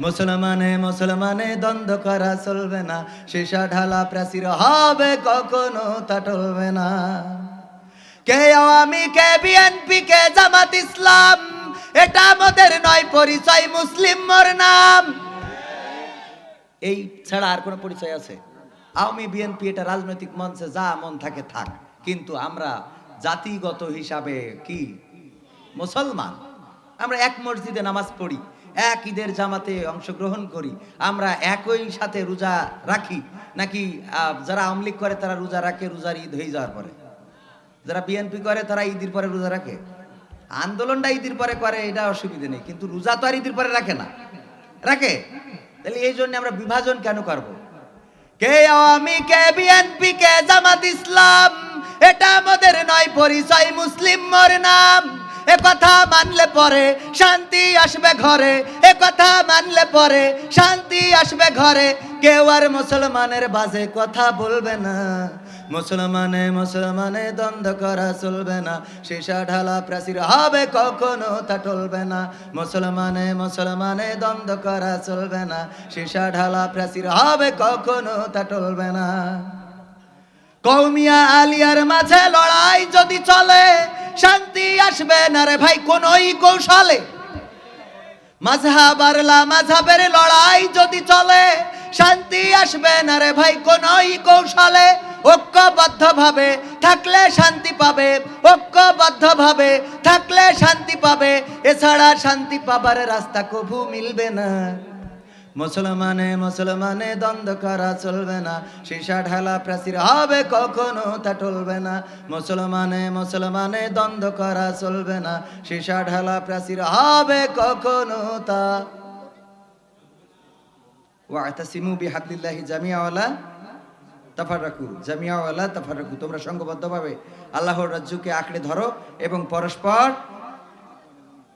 মুসলমানে মুসলমানে দ্বন্দ্ব করা চলবে না। সীসা ঢালা প্রাচীর হবে, কখনো তা টলবে না। কে আওয়ামী কে বিএনপি কে জামাত ইসলাম, এটা আমাদের নয়, পরিচয় মুসলিম মোর নাম। এই ছাড়া আর কোনো পরিচয় আছে? আওয়ামী বিএনপি এটা রাজনৈতিক মঞ্চে যা মন থাকে থাক। কিন্তু আমরা জাতিগত হিসাবে কি? মুসলমান। আমরা এক মসজিদে নামাজ পড়ি। এক ঈদের জামাতে অংশগ্রহণ করি। আমরা একই সাথে রোজা রাখি। নাকি যারা আওয়ামী লীগ করে তারা রোজা রাখে, রোজার ঈদ হয়ে যাওয়ার পরে? যারা বিএনপি করে তারা ঈদের পরে রোজা রাখে? আন্দোলনটা ঈদের পরে করে, এটা অসুবিধে নেই। কিন্তু রোজা তো আর ঈদের পরে রাখে না। রাখে? তাহলে এই জন্য আমরা বিভাজন কেন করব? কে আওয়ামী, কে বিএনপি, কে জামাত ইসলাম? এটা আমাদের নয়, পরিচয় মুসলিম মোর নাম। এ কথা মানলে পরে শান্তি আসবে ঘরে। এ কথা মানলে পরে শান্তি আসবে ঘরে। কেউ আর মুসলমানের বাজে কথা বলবে না। মুসলমানে মুসলমানে দ্বন্দ্ব করা চলবে না। সীসা ঢালা প্রাচীর হবে কখনো তা টলবে না। মুসলমানে মুসলমানে দ্বন্দ্ব করা চলবে না। সীসা ঢালা প্রাচীর হবে কখনো তা টলবে না। কৌমিয়া আলিয়ার মাঝে লড়াই যদি চলে শান্তি আসবে না রে ভাই, কোনই কৌশলে। মাঝহাব আরলা মাঝহাবের লড়াই যদি চলে, শান্তি আসবে না রে ভাই, কোনই কৌশলে। ঐক্যবদ্ধ ভাবে থাকলে শান্তি পাবে ঐক্যবদ্ধ ভাবে থাকলে শান্তি পাবে, এছাড়া শান্তি পাবার রাস্তা কভু মিলবে না। মুসলমানে মুসলমানে দ্বন্দ্ব করা চলবে না। সীসা ঢালা প্রাচীর হবে, কখনো তা টলবে না। মুসলমানে মুসলমানে দ্বন্দ্ব করা চলবে না। সীসা ঢালা প্রাচীর হবে, কখনো তা ওয়াতাসিমু বিহাবলিল্লাহি জামিয়াওয়ালা জামিয়াওয়ালা তোমরা সংঘবদ্ধভাবে আল্লাহর রাজ্যকে আঁকড়ে ধরো এবং পরস্পর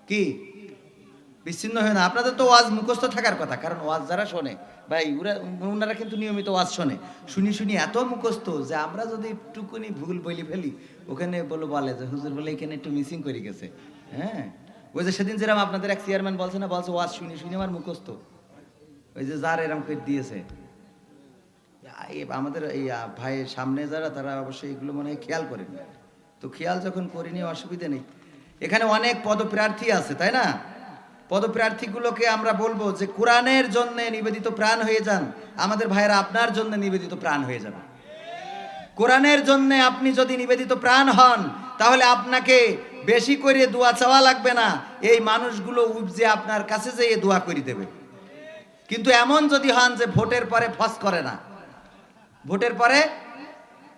কি? বিচ্ছিন্ন হয় না। আপনাদের তো ওয়াজ মুখস্থ থাকার কথা, কারণ ওয়াজ যারা শোনে, ভাই, ওরা, ওনারা কিন্তু নিয়মিত ওয়াজ শোনে। শুনি শুনি এত মুখস্থ যে আমরা যদি একটুকুনি ভুল বলি ফেলি, ওখানে বলো, বলে যে, হুজুর বলে এখানে একটু মিসিং করে গেছে। হ্যাঁ? ওই যে সেদিন যেরকম আপনাদের এক চেয়ারম্যান বলছে না, বলছে ওয়াজ শুনি শুনি আমার মুখস্থ। ওই যে যার এরম করে দিয়েছে। আমাদের এই ভাইয়ের সামনে যারা, তারা অবশ্যই এগুলো মনে হয় খেয়াল করেন। তো খেয়াল যখন করিনি, অসুবিধা নেই। এখানে অনেক পদপ্রার্থী আছে, তাই না? পদপ্রার্থীগুলোকে আমরা বলব যে কোরআনের জন্য নিবেদিত প্রাণ হয়ে যান। আমাদের ভাইয়েরা আপনার জন্য নিবেদিত প্রাণ হয়ে যাবে। কোরআনের জন্য আপনি যদি নিবেদিত প্রাণ হন, তাহলে আপনাকে বেশি করে দোয়া চাওয়া লাগবে না। এই মানুষগুলো উপজে আপনার কাছে যেয়ে দোয়া করে দেবে। কিন্তু এমন যদি হন যে ভোটের পরে ফস করে না। ভোটের পরে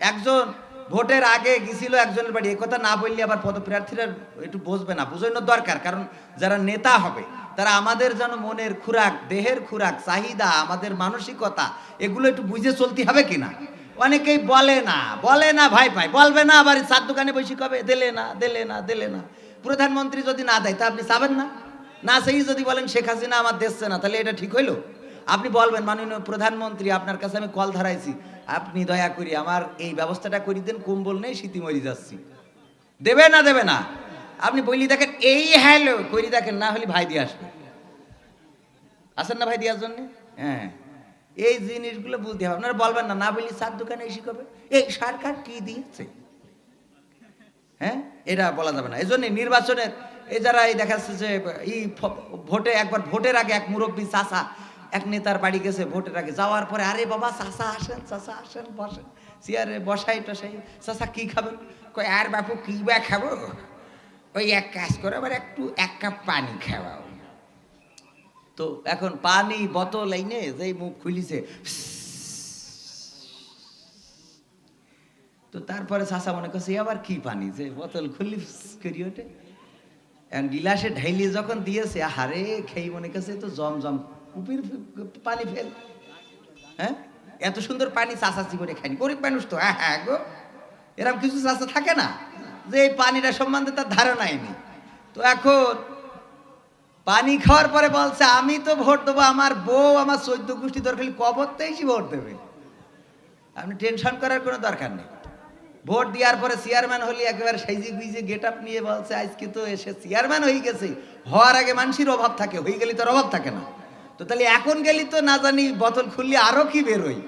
একজন ভোটের আগে গেছিল একজনের বাড়ি। এই কথা না বললে আবার পদপ্রার্থীরা একটু বুঝবে না, বুঝানোর দরকার। কারণ যারা নেতা হবে, তারা আমাদের যেন মনের খুরাক, দেহের খুরাক, চাহিদা, আমাদের মানসিকতা, এগুলো একটু বুঝে চলতে হবে কিনা অনেকেই বলে না বলে না ভাই ভাই, বলবে না আবার চার দোকানে বসে কবে? দিলে না দিলে না দিলে না। প্রধানমন্ত্রী যদি না দেয়, তা আপনি চাবেন না? না সেই যদি বলেন, শেখ হাসিনা আমার দেখছে না তাহলে এটা ঠিক হইল? আপনি বলবেন, মাননীয় প্রধানমন্ত্রী, আপনার কাছে আমি কল ধরাইছি আপনি দয়া করি আমার এই ব্যবস্থাটা করে দেন, কম্বল নেই শীতি মরি যাচ্ছি। দেবে না দেবে না। আপনি বলি দেখেন, এই হ্যালো করি দেখেন, না হলে ভাই দিয়ে আসবে। আসেন না ভাই দেওয়ার জন্য? হ্যাঁ। এই জিনিসগুলো বুঝতে হবে। আপনারা বলবেন না না বলি সার দোকানে এসে কবে? এই সরকার কি দিয়েছে? হ্যাঁ? এটা বলা যাবে না। এই জন্যে নির্বাচনের, এই যারা এই দেখা যাচ্ছে যে এই ভোটে, একবার ভোটের আগে এক মুরব্বী চাষা এক নেতার বাড়ি গেছে, ভোটের আগে। যাওয়ার পরে, আরে বাবা চাষা আসেন চাষা আসেন, বসেন। চেয়ারে বসাই টসাই। চাষা কি খাবেন? কই আর বাপু, কি বা খাব? ওই এক কাজ করে, আবার একটু, এক কাপ পানি খাওয়াও। তো এখন পানি বোতল এইনে যেই মুখ খুলিছে, তো তারপরে চাষা মনে করছে আবার কি পানি? যে বোতল ফিস করি এখন গিলাসে ঢাইলে যখন দিয়েছে হারে খেয়ে মনে করছে তো জম জম কুপির পানি ফেল। হ্যাঁ? এত সুন্দর পানি চাচাচি করে খাইনি গরিব মানুষ তো হ্যাঁ হ্যাঁ গো। এরকম কিছু চাচা থাকে না, যে এই পানিটা সম্বন্ধে তার ধারণাই নেই। তো এখন পানি খাওয়ার পরে বলছে, আমি তো ভোট দেবো, আমার বউ আমার চৈদ্য গোষ্ঠী দরকার কবরতেই ভোট দেবে। আপনি টেনশন করার কোনো দরকার নেই। ভোট দেওয়ার পরে চেয়ারম্যান হলি একেবারে সাইজে গুইজে গেট আপ নিয়ে বলছে, আজকে তো এসে চেয়ারম্যান হয়ে গেছে। হওয়ার আগে মানুষের অভাব থাকে, হয়ে গেলে তোর অভাব থাকে না। তো তাহলে এখন গেলি তো না জানি বোতল খুললে আরও কি বেরোই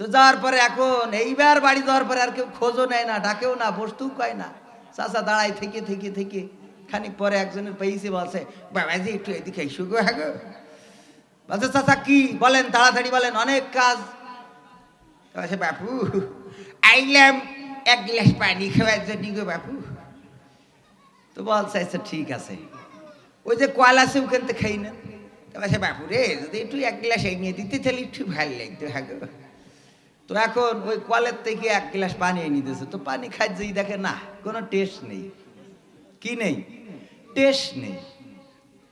তো যাওয়ার পরে এখন, এইবার বাড়ি যাওয়ার পরে আর কেউ খোঁজও নেয় না, ডাকেও না, বসতেও কয় না। চাচা দাঁড়াই থেকে থেকে থেকে। খানিক পরে একজনের পেয়েছে, বলছে, বাবাজি, একটু এদিকে এসো হ্যাঁ বলছে, চাচা, কি বলেন, তাড়াতাড়ি বলেন, অনেক কাজ। বাপু আইলাম, এক গ্লাস পানি খাওয়ার জন্য গো বাপু। তো বলছে আচ্ছা ঠিক আছে। ওই যে কল আছে, ওখান থেকে খাই না। তো বলছে, বাপু রে, যদি একটু এক গ্লাস এগিয়ে দিতে, তাহলে একটু ভালো লাগতো হ্যাঁ তো এখন ওই কলের থেকে এক গ্লাস পানি এনে দিয়েছে। তো পানি খাইছেই দেখে, না, কোনো টেস্ট নেই। কি নেই? টেস্ট নেই।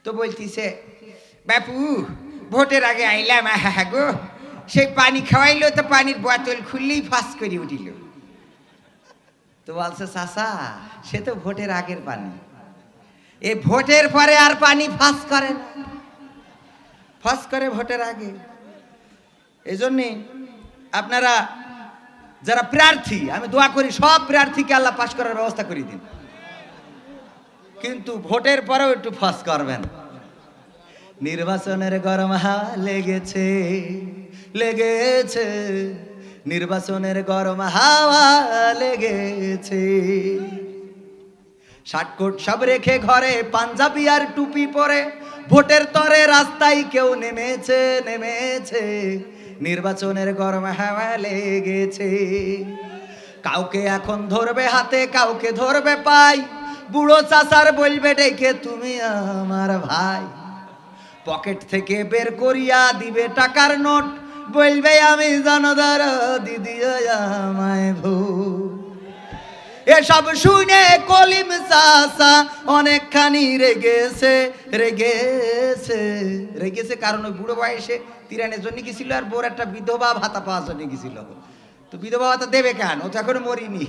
তো বলতিছে, বাপু, ভোটের আগে আইলাম হ্যাঁ গো। সেই পানি খাওয়াইলো তো পানির বোতল খুললেই ফাঁস করে উঠিল। তো বলছে চাষা সে তো ভোটের আগের পানি। এ ভোটের পরে আর পানি ফাঁস করে না। ফাঁস করে ভোটের আগে। এই জন্যে আপনারা যারা প্রার্থী, আমি দোয়া করি সব প্রার্থীকে আল্লাহ পাশ করার ব্যবস্থা করে দিন। কিন্তু ভোটের পরেও একটু ফাঁস করবেন। নির্বাচনের গরম হাওয়া লেগেছে লেগেছে। নির্বাচনের গরম হাওয়া লেগেছে। শাটকোট সব রেখে ঘরে পাঞ্জাবি আর টুপি পরে, ভোটের তরে রাস্তায় কেউ নেমেছে নেমেছে। নির্বাচনের গরম হাওয়া লেগেছে। কাউকে এখন ধরবে হাতে, কাউকে ধরবে পাই বুড়ো চাচার বলবে, ডেকে তুমি আমার ভাই। পকেট থেকে বের করিয়া দিবে টাকার নোট। বলবে, আমি জনদার, দিদি, আমায় ভূত এসব শুনে কলিম চাষা অনেকখানি রেগেছে রেগেছে রেগেছে কারণ ওই বুড়ো বয়সে তিরানের জন্য গেছিল আর বোর একটা বিধবা ভাতা পাওয়ার জন্য গেছিল তো বিধবা ভাতা দেবে কেন? ও তো এখন মরিনি।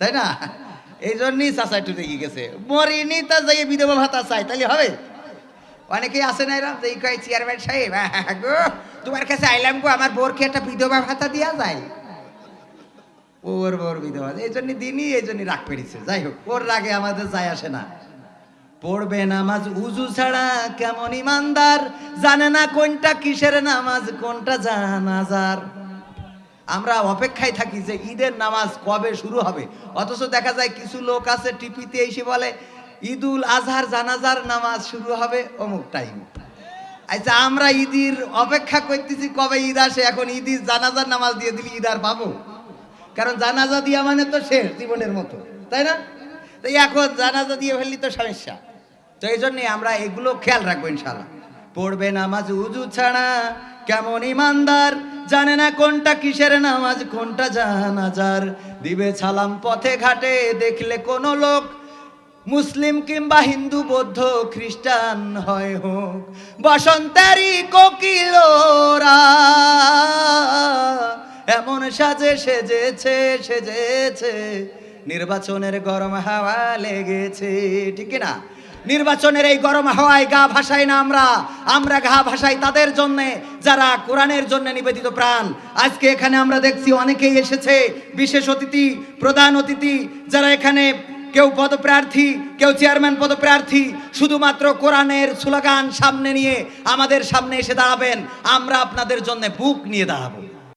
তাই না? এই জন্যই চাষা একটু রেগে গেছে। মরিনি, তা যাই বিধবা ভাতা চাই তাহলে হবে? অনেকেই আসে না এরকম এই কয় চেয়ারম্যান সাহেব হ্যাঁ গো, তোমার কাছে আইলাম গো, আমার বোরকে একটা বিধবা ভাতা দেওয়া যায়। ওর বোর বিধবা, এই জন্য দিনই এই জন্য রাগ পেরেছে। যাই হোক, ওর রাগে আমাদের যায় আসে না। পড়বে নামাজ উজু ছাড়া কেমন ইমানদার, জানে না কোনটা কিসের নামাজ, কোনটা জানাজার। আমরা অপেক্ষায় থাকি যে ঈদের নামাজ কবে শুরু হবে। অথচ দেখা যায় কিছু লোক আছে টিপিতে এসে বলে ঈদুল আজহার জানাজার নামাজ শুরু হবে অমুক টাইম আচ্ছা আমরা ঈদের অপেক্ষা করতেছি কবে ঈদ আসে, এখন ঈদের জানাজার নামাজ দিয়ে দিলি ঈদ আর পাবো? কারণ জানাজা দিয়া মানে তো শেষ জীবনের মতো, তাই না? তো এখন জানাজা দিয়ে ফেললি তো সমস্যা। তো এই জন্যে আমরা এগুলো খেয়াল রাখব ইনশাল্লাহ পড়বে নামাজ উজু ছাড়া কেমন ইমানদার, জানে না কোনটা কিসের নামাজ, কোনটা জানাজার। দিবে ছালাম পথে ঘাটে, দেখলে কোনো লোক মুসলিম কিংবা হিন্দু, বৌদ্ধ, খ্রিস্টান, হয় হোক, বসন্তেরই কোকিলোরা এমন সাজে সেজেছে সেজেছে, নির্বাচনের গরম হাওয়া লেগেছে, ঠিক না? নির্বাচনের এই গরম হাওয়ায় গা ভাসাই না আমরা আমরা গা ভাসাই তাদের জন্যে, যারা কোরআনের জন্য নিবেদিত প্রাণ। আজকে এখানে আমরা দেখছি অনেকেই এসেছে, বিশেষ অতিথি, প্রধান অতিথি, যারা এখানে কেউ পদপ্রার্থী, কেউ চেয়ারম্যান পদপ্রার্থী, শুধুমাত্র কোরআনের স্লোগান সামনে নিয়ে আমাদের সামনে এসে দাঁড়াবেন। আমরা আপনাদের জন্য বুক নিয়ে দাঁড়াবো।